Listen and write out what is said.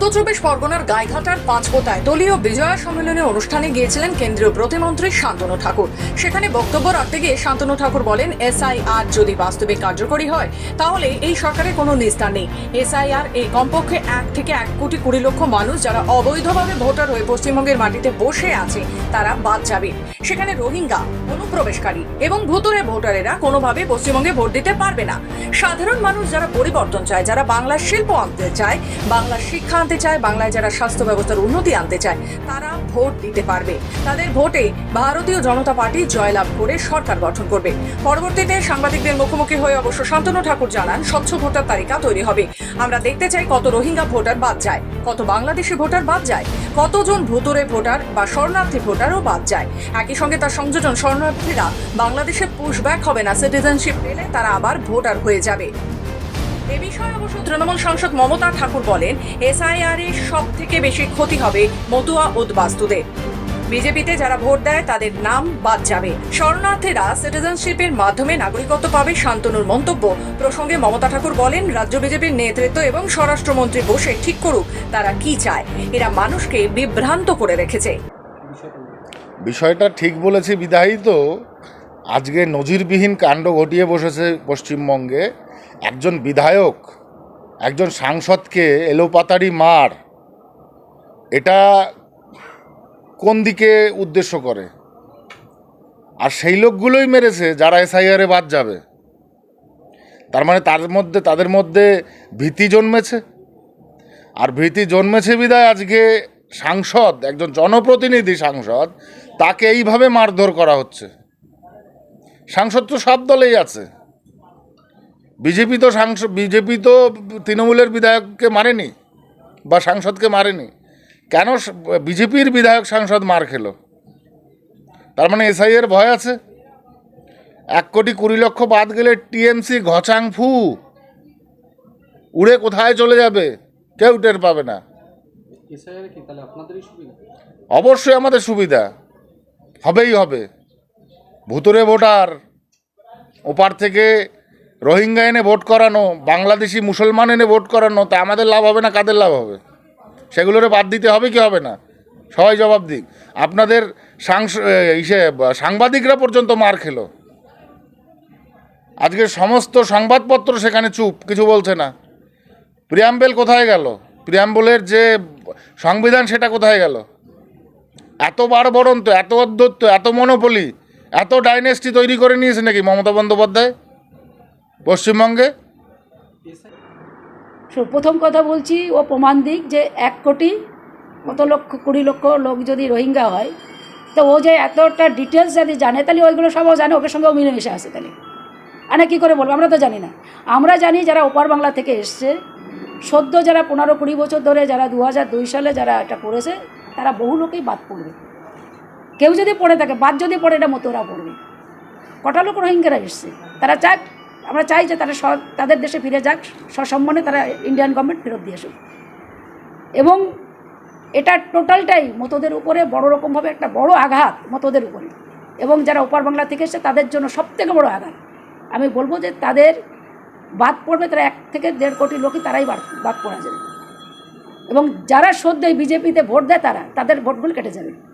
উত্তর চব্বিশ পরগনার গাইঘাটার পাঁচপোতায় দলীয় বিজয়া সম্মেলনী অনুষ্ঠানে গিয়েছিলেন কেন্দ্রীয় প্রতিমন্ত্রী শান্তনু ঠাকুর। সেখানে বক্তব্য রাখতে গিয়ে শান্তনু ঠাকুর বলেন, এসআইআর যদি বাস্তবে কার্যকরী হয়, তাহলে এই সরকারের কোনো নিস্তার নেই। এসআইআর এই কমপক্ষে এক থেকে এক কোটি কুড়ি লক্ষ মানুষ যারা অবৈধভাবে ভোটার হয়ে পশ্চিমবঙ্গের মাটিতে বসে আছে, তারা বাদ যাবে। সেখানে রোহিঙ্গা, অনুপ্রবেশকারী এবং ভুতুরে ভোটারেরা কোনোভাবে পশ্চিমবঙ্গে ভোট দিতে পারবে না। সাধারণ মানুষ যারা পরিবর্তন চায়, যারা বাংলার শিল্প আনতে চায়, বাংলার শিক্ষা আনতে চায়, বাংলায় যারা স্বাস্থ্য ব্যবস্থার উন্নতি আনতে চায়, তারা ভোট দিতে পারবে। তাদের ভোটে ভারতীয় জনতা পার্টি জয়লাভ করে সরকার গঠন করবে। পরবর্তীতে সাংবাদিকদের মুখোমুখি হয়ে অবশ্য শান্তনু ঠাকুর জানান, স্বচ্ছ ভোটার তালিকা তৈরি হবে। আমরা দেখতে চাই কত রোহিঙ্গা ভোটার বাদ যায়, কত বাংলাদেশি ভোটার বাদ যায়, কতজন ভুতুরে ভোটার বা শরণার্থী ভোটারও বাদ যায়। একই সঙ্গে তার সংযোজন শরণার্থীরা বাংলাদেশে পুশব্যাক হবে না, সিটিজেনশিপ পেলে তারা আবার ভোটার হয়ে যাবে। এ অবশ্য তৃণমূল সাংসদ মমতা ঠাকুর বলেন, এসআইআর এর সব থেকে বেশি ক্ষতি হবে মতুয়া উদ্বাস্তুদের। বিজেপিতে যারা ভোট দেয়, তাদের নাম বাদ যাবে। শরণার্থীরা সিটিজেনশিপের মাধ্যমে নাগরিকত্ব পাবে শান্তনুর মন্তব্য। প্রসঙ্গে মমতা ঠাকুর বলেন, রাজ্য বিজেপির নেতৃত্ব এবং স্বরাষ্ট্রমন্ত্রী বসে ঠিক করুক, তারা কি চায়? এরা মানুষকে বিভ্রান্ত করে রেখেছে। বিষয়টা ঠিক বলেছে বিধায়ী তো। আজকে নজিরবিহীন কাণ্ড ঘটিয়ে বসেছে পশ্চিমবঙ্গে। একজন বিধায়ক, একজন সাংসদকে এলোপাতাড়ি মার, এটা কোন দিকে উদ্দেশ্য করে? আর সেই লোকগুলোই মেরেছে যারা এসআইআরে বাদ যাবে। তার মানে তার মধ্যে, তাদের মধ্যে ভীতি জন্মেছে? আর ভীতি জন্মেছে বিদায় আজকে সাংসদ, একজন জনপ্রতিনিধি সাংসদ, তাকে এইভাবে মারধর করা হচ্ছে। সাংসদ তো সব দলেই আছে। বিজেপি তো সাংসদ বিজেপি তো তৃণমূলের বিধায়ককে মারেনি বা সাংসদকে মারেনি। কেন বিজেপির বিধায়ক সাংসদ মার খেলো? তার মানে এসআইয়ের ভয় আছে? এক কোটি কুড়ি লক্ষ বাদ গেলে টিএমসি ঘচাং ফু। উড়ে কোথায় চলে যাবে? কেউ টের পাবে না। অবশ্যই আমাদের সুবিধা। হবেই হবে। ভুতুরে ভোটার ওপার থেকে রোহিঙ্গা এনে ভোট করানো, বাংলাদেশি মুসলমান এনে ভোট করানো, তা আমাদের লাভ হবে না, কাদের লাভ হবে? সেগুলোরে বাদ দিতে হবে কি হবে না? সবাই জবাব দিক। আপনাদের ইসে সাংবাদিকরা পর্যন্ত মার খেলো। আজকে সমস্ত সংবাদপত্র সেখানে চুপ, কিছু বলছে না। প্রিয়াম্বেল কোথায় গেল? প্রিয়াম্বলের যে সংবিধান, সেটা কোথায় গেল? এত বারবরন্ত, এত অধ্যত্ত, এত মনোপলি, এত ডাইনেস্টি তৈরি করে নিয়েছে নাকি মমতা বন্দ্যোপাধ্যায়? পশ্চিমবঙ্গে? প্রথম কথা বলছি, ও প্রমাণ দিক যে এক কোটি, কত লক্ষ, কুড়ি লক্ষ লোক যদি রোহিঙ্গা হয়, তো ও যে এতটা ডিটেলস যদি জানে, তাহলে ওইগুলো সবও জানে, ওকে সঙ্গেও মিলেমিশে আসে তাহলে। আর কী করে বলব, আমরা তো জানি না। আমরা জানি যারা ওপার বাংলা থেকে এসছে, সদ্য যারা পনেরো কুড়ি বছর ধরে যারা দু দুই সালে যারা এটা করেছে, তারা বহু লোকেই বাদ পড়বে। কেউ যদি পড়ে থাকে, বাদ যদি পড়ে এটা মতো ওরা পড়বে। কটা লোক রোহিঙ্গারা এসছে? তারা চাক আমরা চাই যে তারা তাদের দেশে ফিরে যাক, সসম্মানে তারা ইন্ডিয়ান গভর্নমেন্ট ফেরত দিয়ে আসুক। এবং এটা টোটালটাই মতদের উপরে বড় রকমভাবে একটা বড় আঘাত মতদের উপরে। এবং যারা ওপার বাংলা থেকে এসছে, তাদের জন্য সবথেকে বড় আঘাত। আমি বলব যে তাদের বাদ পড়বে, তারা এক থেকে দেড় কোটি লোকই তারাই বাদ পড়া যাবে। এবং যারা সদ্যই বিজেপিতে ভোট দেয় তারা, তাদের ভোটগুলো কেটে যাবে।